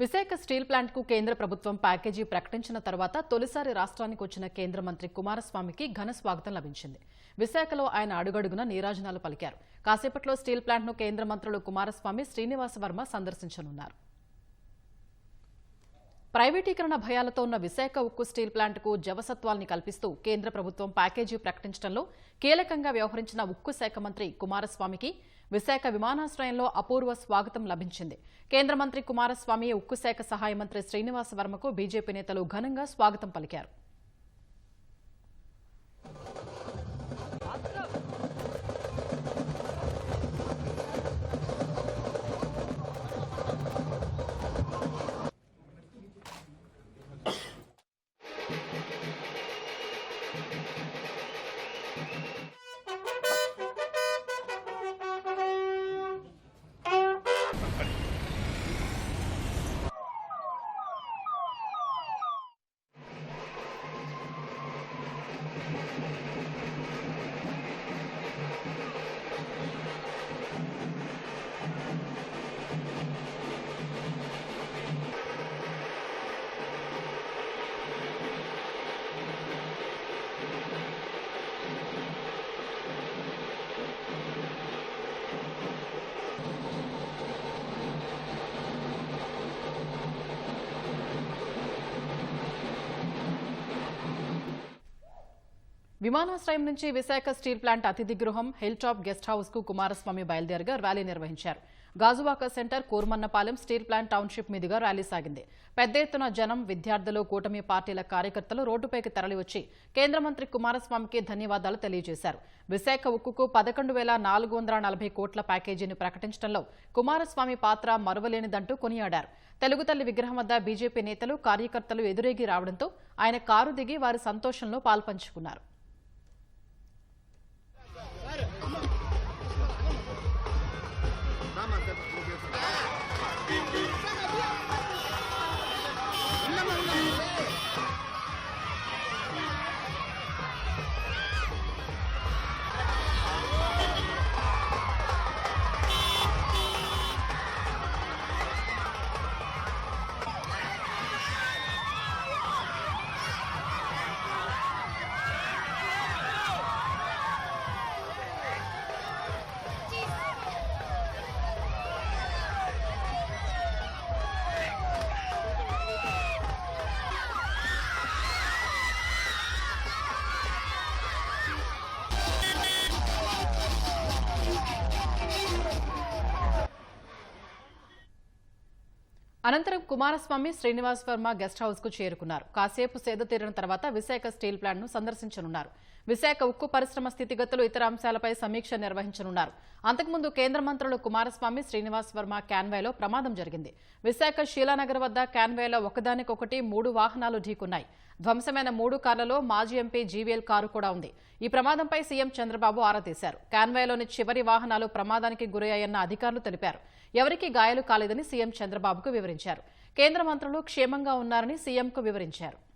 Visakha steel ప్లాంట్కు కేంద్ర ప్రభుత్వం package ప్రకటించిన తర్వాత తొలిసారి రాష్ట్రానికి వచ్చిన కేంద్ర మంత్రి కుమారస్వామికి ఘన స్వాగతం లభించింది. విశాఖలో ఆయన అడుగడుగున నీరాజనాలు పలికారు. కాసేపట్లో స్టీల్ ప్లాంట్ను కేంద్ర మంత్రులు కుమారస్వామి శ్రీనివాస వర్మ సందర్శించనున్నారు. ప్రైవేటీకరణ భయాలతో ఉన్న విశాఖ ఉక్కు స్టీల్ ప్లాంట్కు జవసత్వాల్ని కల్పిస్తూ కేంద్ర ప్రభుత్వం ప్యాకేజీ ప్రకటించడంలో కీలకంగా వ్యవహరించిన ఉక్కు శాఖ మంత్రి కుమారస్వామికి విశాఖ విమానాశ్రయంలో అపూర్వ స్వాగతం లభించింది. కేంద్ర మంత్రి కుమారస్వామి ఉక్కు శాఖ సహాయ మంత్రి శ్రీనివాస వర్మకు బీజేపీ నేతలు ఘనంగా స్వాగతం పలికారు. విమానాశ్రయం నుంచి విశాఖ స్టీల్ ప్లాంట్ అతిథి గృహం హిల్ టాప్ గెస్ట్ హౌస్కు కుమారస్వామి బయలుదేరగా ర్యాలీ నిర్వహించారు. Gajuwaka centre Kurmannapalem steel plant township మీదుగా ర్యాలీ సాగింది. పెద్ద ఎత్తున జనం విద్యార్థులు కూటమి పార్టీల కార్యకర్తలు రోడ్డుపైకి తరలివచ్చి కేంద్ర మంత్రి కుమారస్వామికి ధన్యవాదాలు తెలియజేశారు. విశాఖ ఉక్కుకు పదకొండు వేల నాలుగు వందల నలభై కోట్ల ప్యాకేజీని ప్రకటించడంలో కుమారస్వామి పాత్ర మరువలేనిదంటూ కొనియాడారు. తెలుగు తల్లి విగ్రహం వద్ద బీజేపీ నేతలు కార్యకర్తలు ఎదురేగి రావడంతో ఆయన కారు దిగి వారి సంతోషంలో పాల్పంచుకున్నారు అనంతరం కుమారస్వామి శ్రీనివాస్ వర్మ గెస్ట్ హౌస్కు చేరుకున్నారు. కాసేపు సేద తీరిన తర్వాత విశాఖ స్టీల్ ప్లాంట్ను సందర్శించనున్నారు. విశాఖ ఉక్కు పరిశ్రమ స్థితిగతులు ఇతర అంశాలపై సమీక్ష నిర్వహించనున్నారు. అంతకుముందు కేంద్ర మంత్రులు కుమారస్వామి శ్రీనివాస్ వర్మ క్యాన్వేలో ప్రమాదం జరిగింది. విశాఖ శీలానగర్ వద్ద క్యాన్వేలో ఒకదానికొకటి మూడు వాహనాలు ఢీకున్నాయి. ధ్వంసమైన మూడు కార్లలో మాజీ ఎంపీ జీవీఎల్ కారు కూడా ఉంది. ఈ ప్రమాదంపై సీఎం చంద్రబాబు ఆరా తీశారు. కాన్వాయ్లోని చివరి వాహనాలు ప్రమాదానికి గురయ్యాయన్న అధికారులు తెలిపారు. ఎవరికీ గాయాలు కాలేదని సీఎం చంద్రబాబుకు వివరించారు. కేంద్ర మంత్రులు క్షేమంగా ఉన్నారని సీఎంకు వివరించారు.